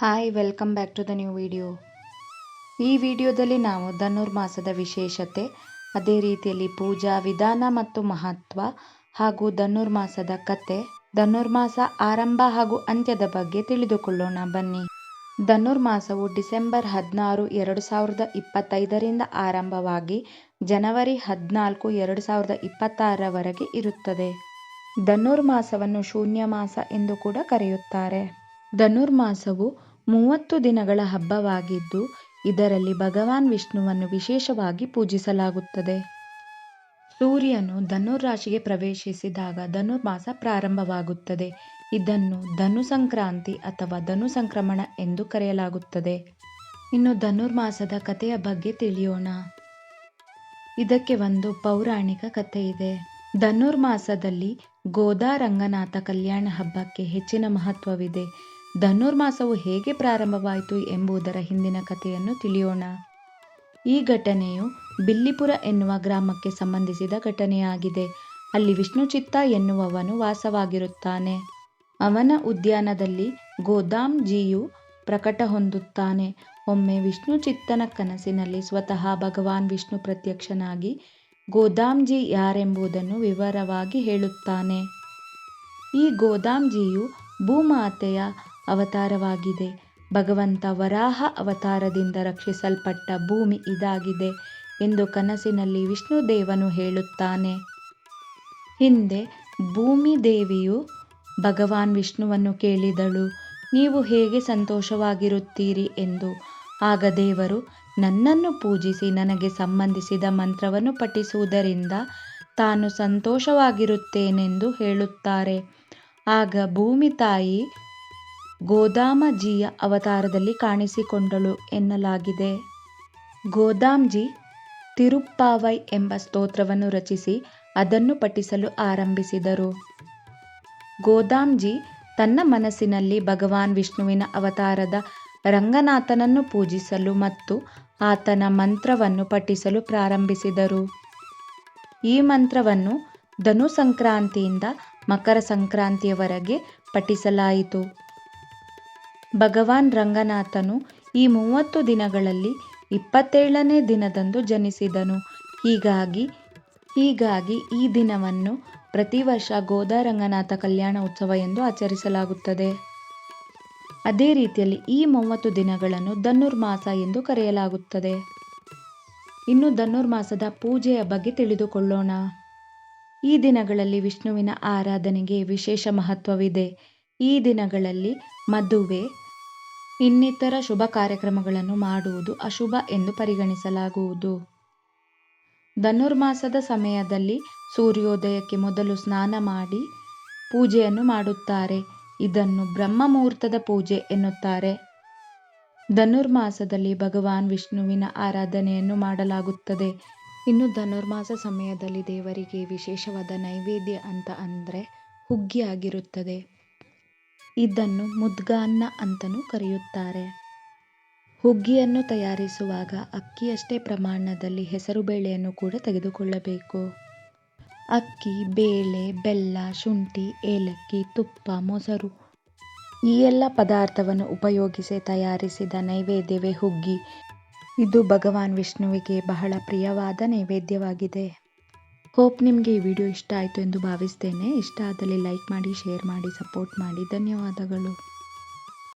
Hi welcome back to the new video ಈ ವಿಡಿಯೋದಲ್ಲಿ ನಾವು ಧನುರ್ಮಾಸದ ವಿಶೇಷತೆ, ಅದೇ ರೀತಿಯಲ್ಲಿ ಪೂಜಾ ವಿಧಾನ ಮತ್ತು ಮಹತ್ವ ಹಾಗೂ ಧನುರ್ಮಾಸದ ಕತೆ ಧನುರ್ಮಾಸ ಆರಂಭ ಹಾಗೂ ಅಂತ್ಯದ ಬಗ್ಗೆ ತಿಳಿದುಕೊಳ್ಳೋಣ. ಬನ್ನಿ. ಧನುರ್ಮಾಸವು ಡಿಸೆಂಬರ್ ಹದಿನಾರು, ಎರಡು ಸಾವಿರದ ಇಪ್ಪತ್ತೈದರಿಂದ ಆರಂಭವಾಗಿ ಜನವರಿ ಹದಿನಾಲ್ಕು, ಎರಡು ಸಾವಿರದ ಇಪ್ಪತ್ತಾರರವರೆಗೆ ಇರುತ್ತದೆ. ಧನುರ್ಮಾಸವನ್ನು ಶೂನ್ಯ ಮಾಸ ಎಂದು ಕೂಡ ಕರೆಯುತ್ತಾರೆ. ಧನುರ್ಮಾಸವು ಮೂವತ್ತು ದಿನಗಳ ಹಬ್ಬವಾಗಿದ್ದು, ಇದರಲ್ಲಿ ಭಗವಾನ್ ವಿಷ್ಣುವನ್ನು ವಿಶೇಷವಾಗಿ ಪೂಜಿಸಲಾಗುತ್ತದೆ. ಸೂರ್ಯನು ಧನುರ್ ರಾಶಿಗೆ ಪ್ರವೇಶಿಸಿದಾಗ ಧನುರ್ಮಾಸ ಪ್ರಾರಂಭವಾಗುತ್ತದೆ. ಇದನ್ನು ಧನು ಸಂಕ್ರಾಂತಿ ಅಥವಾ ಧನು ಸಂಕ್ರಮಣ ಎಂದು ಕರೆಯಲಾಗುತ್ತದೆ. ಇನ್ನು ಧನುರ್ಮಾಸದ ಕಥೆಯ ಬಗ್ಗೆ ತಿಳಿಯೋಣ. ಇದಕ್ಕೆ ಒಂದು ಪೌರಾಣಿಕ ಕಥೆ ಇದೆ. ಧನುರ್ಮಾಸದಲ್ಲಿ ಗೋದಾ ರಂಗನಾಥ ಕಲ್ಯಾಣ ಹಬ್ಬಕ್ಕೆ ಹೆಚ್ಚಿನ ಮಹತ್ವವಿದೆ. ಧನುರ್ಮಾಸವು ಹೇಗೆ ಪ್ರಾರಂಭವಾಯಿತು ಎಂಬುದರ ಹಿಂದಿನ ಕಥೆಯನ್ನು ತಿಳಿಯೋಣ. ಈ ಘಟನೆಯು ಬಿಲ್ಲಿಪುರ ಎನ್ನುವ ಗ್ರಾಮಕ್ಕೆ ಸಂಬಂಧಿಸಿದ ಘಟನೆಯಾಗಿದೆ. ಅಲ್ಲಿ ವಿಷ್ಣುಚಿತ್ತ ಎನ್ನುವವನು ವಾಸವಾಗಿರುತ್ತಾನೆ. ಅವನ ಉದ್ಯಾನದಲ್ಲಿ ಗೋದಾಮ್ಜಿಯು ಪ್ರಕಟ ಹೊಂದುತ್ತಾನೆ. ಒಮ್ಮೆ ವಿಷ್ಣುಚಿತ್ತನ ಕನಸಿನಲ್ಲಿ ಸ್ವತಃ ಭಗವಾನ್ ವಿಷ್ಣು ಪ್ರತ್ಯಕ್ಷನಾಗಿ ಗೋದಾಮ್ಜಿ ಯಾರೆಂಬುದನ್ನು ವಿವರವಾಗಿ ಹೇಳುತ್ತಾನೆ. ಈ ಗೋದಾಮ್ಜಿಯು ಭೂಮಾತೆಯ ಅವತಾರವಾಗಿದೆ. ಭಗವಂತ ವರಾಹ ಅವತಾರದಿಂದ ರಕ್ಷಿಸಲ್ಪಟ್ಟ ಭೂಮಿ ಇದಾಗಿದೆ ಎಂದು ಕನಸಿನಲ್ಲಿ ವಿಷ್ಣುದೇವನು ಹೇಳುತ್ತಾನೆ. ಹಿಂದೆ, ಭೂಮಿ ದೇವಿಯು ಭಗವಾನ್ ವಿಷ್ಣುವನ್ನು ಕೇಳಿದಳು. ನೀವು ಹೇಗೆ ಸಂತೋಷವಾಗಿರುತ್ತೀರಿ ಎಂದು. ಆಗ ದೇವರು, ನನ್ನನ್ನು ಪೂಜಿಸಿ ನನಗೆ ಸಂಬಂಧಿಸಿದ ಮಂತ್ರವನ್ನು ಪಠಿಸುವುದರಿಂದ ತಾನು ಸಂತೋಷವಾಗಿರುತ್ತೇನೆಂದು ಹೇಳುತ್ತಾರೆ. ಆಗ ಭೂಮಿ ತಾಯಿ ಗೋದಾಮಜಿಯ ಅವತಾರದಲ್ಲಿ ಕಾಣಿಸಿಕೊಂಡಳು ಎನ್ನಲಾಗಿದೆ. ಗೋದಾಮ್ಜಿ ತಿರುಪ್ಪಾವೈ ಎಂಬ ಸ್ತೋತ್ರವನ್ನು ರಚಿಸಿ ಅದನ್ನು ಪಠಿಸಲು ಆರಂಭಿಸಿದರು. ಗೋದಾಮ್ಜಿ ತನ್ನ ಮನಸ್ಸಿನಲ್ಲಿ ಭಗವಾನ್ ವಿಷ್ಣುವಿನ ಅವತಾರದ ರಂಗನಾಥನನ್ನು ಪೂಜಿಸಲು ಮತ್ತು ಆತನ ಮಂತ್ರವನ್ನು ಪಠಿಸಲು ಪ್ರಾರಂಭಿಸಿದರು. ಈ ಮಂತ್ರವನ್ನು ಧನು ಸಂಕ್ರಾಂತಿಯಿಂದ ಮಕರ ಸಂಕ್ರಾಂತಿಯವರೆಗೆ ಪಠಿಸಲಾಯಿತು. ಭಗವಾನ್ ರಂಗನಾಥನು ಈ ಮೂವತ್ತು ದಿನಗಳಲ್ಲಿ ಇಪ್ಪತ್ತೇಳನೇ ದಿನದಂದು ಜನಿಸಿದನು. ಹೀಗಾಗಿ ಹೀಗಾಗಿ ಈ ದಿನವನ್ನು ಪ್ರತಿ ವರ್ಷ ಗೋದಾ ರಂಗನಾಥ ಕಲ್ಯಾಣ ಉತ್ಸವ ಎಂದು ಆಚರಿಸಲಾಗುತ್ತದೆ. ಅದೇ ರೀತಿಯಲ್ಲಿ ಈ ಮೂವತ್ತು ದಿನಗಳನ್ನು ಧನುರ್ಮಾಸ ಎಂದು ಕರೆಯಲಾಗುತ್ತದೆ. ಇನ್ನು ಧನುರ್ಮಾಸದ ಪೂಜೆಯ ಬಗ್ಗೆ ತಿಳಿದುಕೊಳ್ಳೋಣ. ಈ ದಿನಗಳಲ್ಲಿ ವಿಷ್ಣುವಿನ ಆರಾಧನೆಗೆ ವಿಶೇಷ ಮಹತ್ವವಿದೆ. ಈ ದಿನಗಳಲ್ಲಿ ಮದುವೆ ಇನ್ನಿತರ ಶುಭ ಕಾರ್ಯಕ್ರಮಗಳನ್ನು ಮಾಡುವುದು ಅಶುಭ ಎಂದು ಪರಿಗಣಿಸಲಾಗುವುದು. ಧನುರ್ಮಾಸದ ಸಮಯದಲ್ಲಿ ಸೂರ್ಯೋದಯಕ್ಕೆ ಮೊದಲು ಸ್ನಾನ ಮಾಡಿ ಪೂಜೆಯನ್ನು ಮಾಡುತ್ತಾರೆ. ಇದನ್ನು ಬ್ರಹ್ಮ ಮುಹೂರ್ತದ ಪೂಜೆ ಎನ್ನುತ್ತಾರೆ. ಧನುರ್ಮಾಸದಲ್ಲಿ ಭಗವಾನ್ ವಿಷ್ಣುವಿನ ಆರಾಧನೆಯನ್ನು ಮಾಡಲಾಗುತ್ತದೆ. ಇನ್ನು ಧನುರ್ಮಾಸ ಸಮಯದಲ್ಲಿ ದೇವರಿಗೆ ವಿಶೇಷವಾದ ನೈವೇದ್ಯ ಅಂತ ಅಂದರೆ ಹುಗ್ಗಿ ಆಗಿರುತ್ತದೆ. ಇದನ್ನು ಮುದ್ಗಾನ್ನ ಅಂತಲೂ ಕರೆಯುತ್ತಾರೆ. ಹುಗ್ಗಿಯನ್ನು ತಯಾರಿಸುವಾಗ ಅಕ್ಕಿಯಷ್ಟೇ ಪ್ರಮಾಣದಲ್ಲಿ ಹೆಸರುಬೇಳೆಯನ್ನು ಕೂಡ ತೆಗೆದುಕೊಳ್ಳಬೇಕು. ಅಕ್ಕಿ, ಬೇಳೆ, ಬೆಲ್ಲ, ಶುಂಠಿ, ಏಲಕ್ಕಿ, ತುಪ್ಪ, ಮೊಸರು ಈ ಎಲ್ಲ ಪದಾರ್ಥವನ್ನು ಉಪಯೋಗಿಸಿ ತಯಾರಿಸಿದ ನೈವೇದ್ಯವೇ ಹುಗ್ಗಿ. ಇದು ಭಗವಾನ್ ವಿಷ್ಣುವಿಗೆ ಬಹಳ ಪ್ರಿಯವಾದ ನೈವೇದ್ಯವಾಗಿದೆ. ಹೋಪ್ ನಿಮಗೆ ಈ ವಿಡಿಯೋ ಇಷ್ಟ ಆಯಿತು ಎಂದು ಭಾವಿಸ್ತೇನೆ. ಇಷ್ಟ ಆದಲ್ಲಿ ಲೈಕ್ ಮಾಡಿ, ಶೇರ್ ಮಾಡಿ, ಸಪೋರ್ಟ್ ಮಾಡಿ. ಧನ್ಯವಾದಗಳು.